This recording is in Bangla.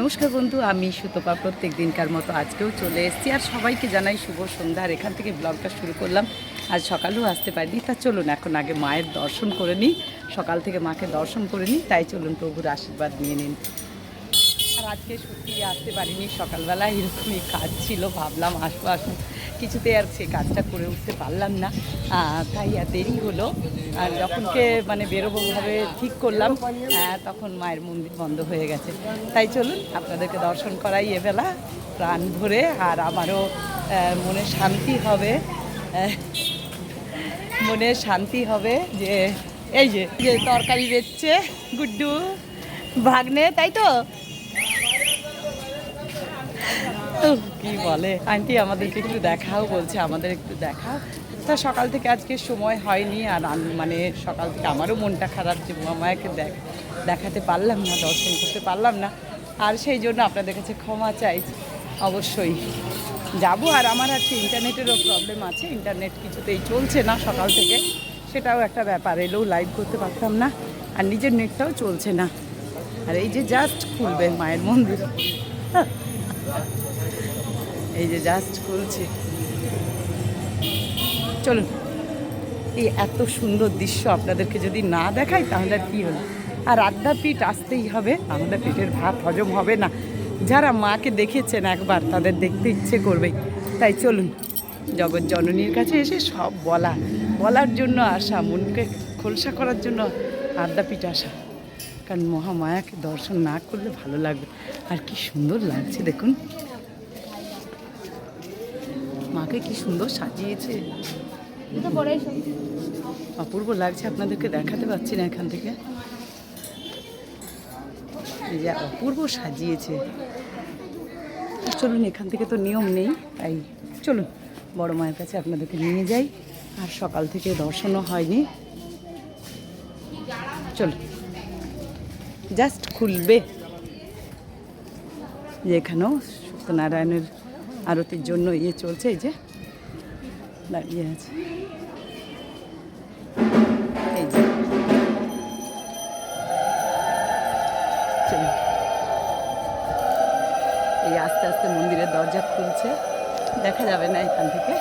নমস্কার বন্ধু, আমি সুতপা। প্রত্যেক দিনকার মতো আজকেও চলে এসেছি। আর সবাইকে জানাই শুভ সন্ধ্যা। আর এখান থেকে ব্লগটা শুরু করলাম। আজ সকালেও আসতে পারিনি। তা চলুন, এখন আগে মায়ের দর্শন করে নিই। সকাল থেকে মাকে দর্শন করে নিই। তাই চলুন প্রভুর আশীর্বাদ নিয়ে নিন। আজকে সত্যি আসতে পারিনি। সকালবেলা এরকমই কাজ ছিল ভাবলাম আসব আসব। কিছুতে আর সে কাজটা করে উঠতে পারলাম না। তাই আর দেরি হলো। আর যখনকে মানে বেরোবো ভাবে ঠিক করলাম আহ, তখন মায়ের মন্দির বন্ধ হয়ে গেছে। তাই চলুন আপনাদেরকে দর্শন করাই এবেলা প্রাণ ভরে আর আমারও মনে শান্তি হবে। মনে শান্তি হবে যে এই যে যে তরকারি বেচছে গুড্ডু ভাগ্নে তাই তো? কি বলে? আন্টি আমাদেরকে একটু দেখাও, বলছে আমাদের একটু দেখাও। তা সকাল থেকে আজকে সময় হয়নি, আর মানে সকাল থেকে আমারও মনটা খারাপ যে মামাকে দেখ, দেখাতে পারলাম না, দর্শন করতে পারলাম না। আর সেই জন্য আপনাদের কাছে ক্ষমা চাই, অবশ্যই। যাব, আর আমার আজকে ইন্টারনেটেরও প্রবলেম আছে। ইন্টারনেট কিছুতেই চলছে না সকাল থেকে। সেটাও একটা ব্যাপার, এলেও লাইভ করতে পারতাম না, আর নিজের নেটটাও চলছে না। আর এই যে জাস্ট খুলবে মায়ের মন্দির। এই যে জাস্ট খুলছে। চলুন, এই এত সুন্দর দৃশ্য আপনাদেরকে যদি না দেখাই, তাহলে আর কী হলো? আর আদ্যাপীঠ আসতেই হবে, আমাদের পেটের ভাত হজম হবে না। যারা মাকে দেখেছেন একবার, তাদের দেখতে ইচ্ছে করবেই। তাই চলুন, জগৎ জননীর কাছে এসে সব বলা। বলার জন্য আসা, মনকে খোলসা করার জন্য আদ্যাপীঠ আসা। কারণ মহামায়াকে দর্শন না করলে ভালো লাগবে। আর কি সুন্দর লাগছে, দেখুন। মাকে কি সুন্দর সাজিয়েছে। অপূর্ব লাগছে আপনাদেরকে দেখাতে পাচ্ছি না এখান থেকে। এই যে অপূর্ব সাজিয়েছে। চলুন এখান থেকে তো নিয়ম নেই তাই চলুন বড় মায়ের কাছে আপনাদেরকে নিয়ে যাই। আর সকাল থেকে দর্শনও হয়নি। চলুন জাস্ট খুলবে। যে এখানেও সত্যনারায়ণের আরতির জন্য ইয়ে চলছে, এই যে দাঁড়িয়ে আছে। এই যে। এই আস্তে আস্তে মন্দিরের দরজা খুলছে। দেখা যাবে না এখান থেকে।